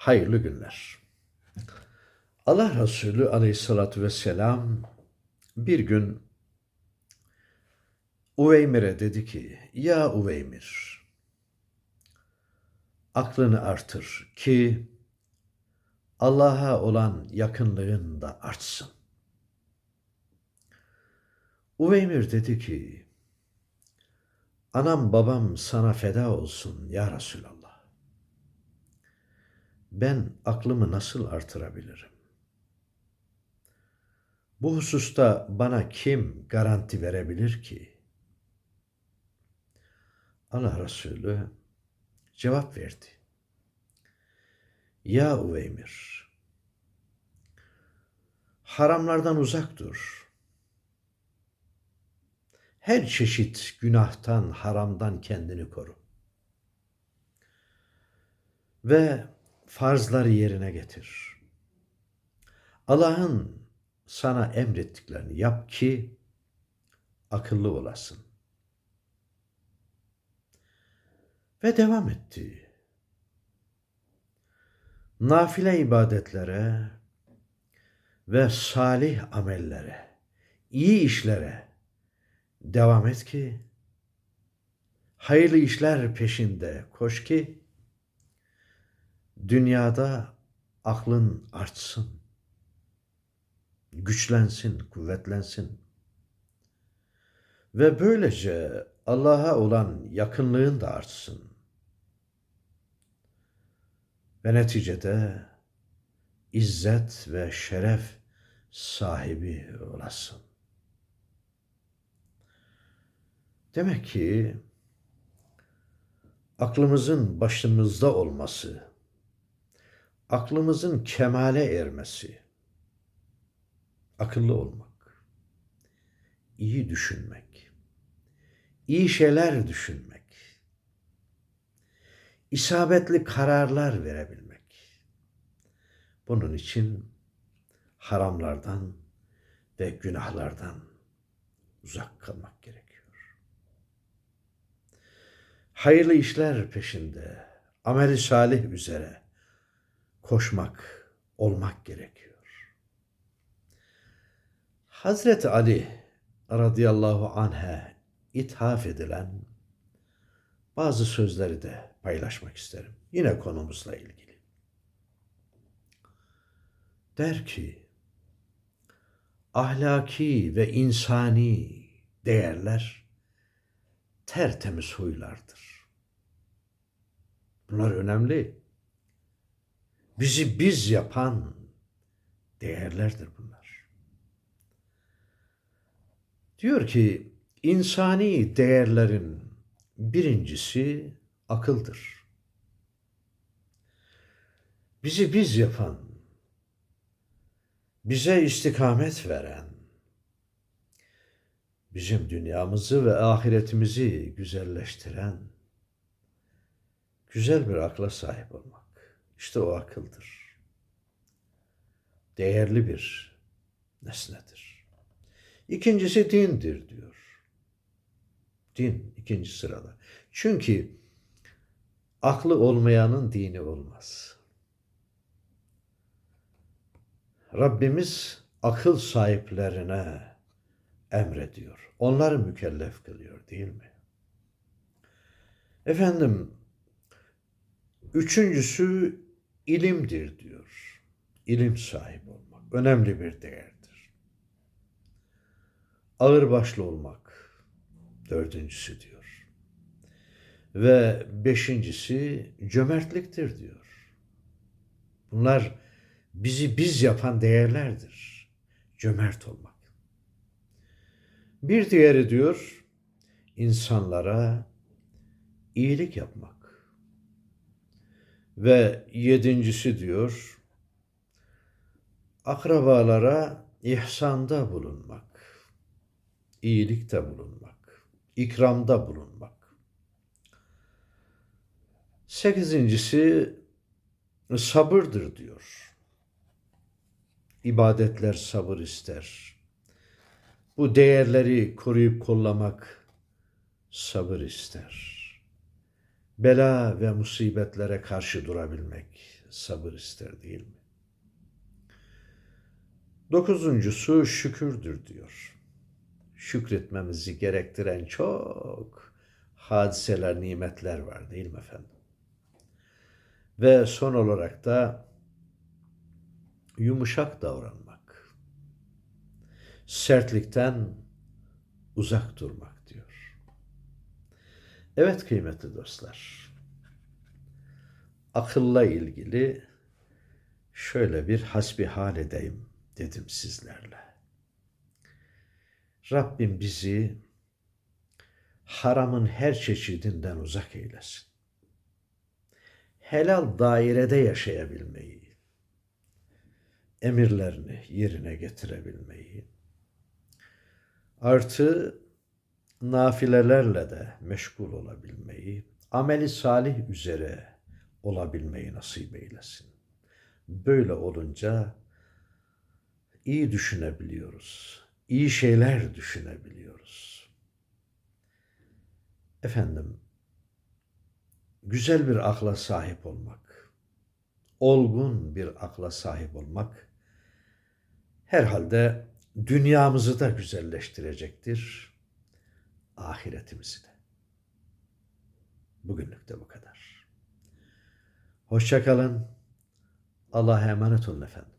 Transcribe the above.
Hayırlı günler. Allah Resulü aleyhissalatü vesselam bir gün Uveymir'e dedi ki, Ya Uveymir, aklını artır ki Allah'a olan yakınlığın da artsın. Uveymir dedi ki, Anam babam sana feda olsun ya Resulallah. Ben aklımı nasıl artırabilirim? Bu hususta bana kim garanti verebilir ki? Allah Resulü cevap verdi. Ya Uveymir, haramlardan uzak dur. Her çeşit günahtan, haramdan kendini koru. Ve farzları yerine getir. Allah'ın sana emrettiklerini yap ki akıllı olasın. Ve devam etti. Nafile ibadetlere ve salih amellere, iyi işlere devam et ki hayırlı işler peşinde koş ki dünyada aklın artsın, güçlensin, kuvvetlensin. Ve böylece Allah'a olan yakınlığın da artsın. Ve neticede izzet ve şeref sahibi olasın. Demek ki aklımızın başımızda olması, aklımızın kemale ermesi, akıllı olmak, iyi düşünmek, iyi şeyler düşünmek, isabetli kararlar verebilmek. Bunun için haramlardan ve günahlardan uzak kalmak gerekiyor. Hayırlı işler peşinde, ameli salih üzere koşmak, olmak gerekiyor. Hazreti Ali radıyallahu anh'e ithaf edilen bazı sözleri de paylaşmak isterim. Yine konumuzla ilgili. Der ki, ahlaki ve insani değerler tertemiz huylardır. Bunlar önemli. Bizi biz yapan değerlerdir bunlar. Diyor ki insani değerlerin birincisi akıldır. Bizi biz yapan, bize istikamet veren, bizim dünyamızı ve ahiretimizi güzelleştiren güzel bir akla sahip olmak. İşte o akıldır. Değerli bir nesnedir. İkincisi dindir diyor. Din ikinci sırada. Çünkü aklı olmayanın dini olmaz. Rabbimiz akıl sahiplerine emrediyor. Onları mükellef kılıyor değil mi? Efendim, üçüncüsü ilimdir diyor. İlim sahibi olmak önemli bir değerdir. Ağırbaşlı olmak dördüncüsü diyor. Ve beşincisi cömertliktir diyor. Bunlar bizi biz yapan değerlerdir. Cömert olmak. Bir diğeri diyor, insanlara iyilik yapmak. Ve yedincisi diyor, akrabalara ihsanda bulunmak, iyilikte bulunmak, ikramda bulunmak. Sekizincisi sabırdır diyor. İbadetler sabır ister. Bu değerleri koruyup kollamak sabır ister. Bela ve musibetlere karşı durabilmek sabır ister değil mi? Dokuzuncusu şükürdür diyor. Şükretmemizi gerektiren çok hadiseler, nimetler var değil mi efendim? Ve son olarak da yumuşak davranmak. Sertlikten uzak durmak diyor. Evet kıymetli dostlar. Akılla ilgili şöyle bir hasbihal edeyim dedim sizlerle. Rabbim bizi haramın her çeşidinden uzak eylesin. Helal dairede yaşayabilmeyi, emirlerini yerine getirebilmeyi, artı nafilelerle de meşgul olabilmeyi, ameli salih üzere olabilmeyi nasip eylesin. Böyle olunca iyi düşünebiliyoruz. iyi şeyler düşünebiliyoruz. Efendim, güzel bir akla sahip olmak, olgun bir akla sahip olmak herhalde dünyamızı da güzelleştirecektir, ahiretimizi de. Bugünlük de bu kadar. Hoşçakalın. Allah'a emanet olun efendim.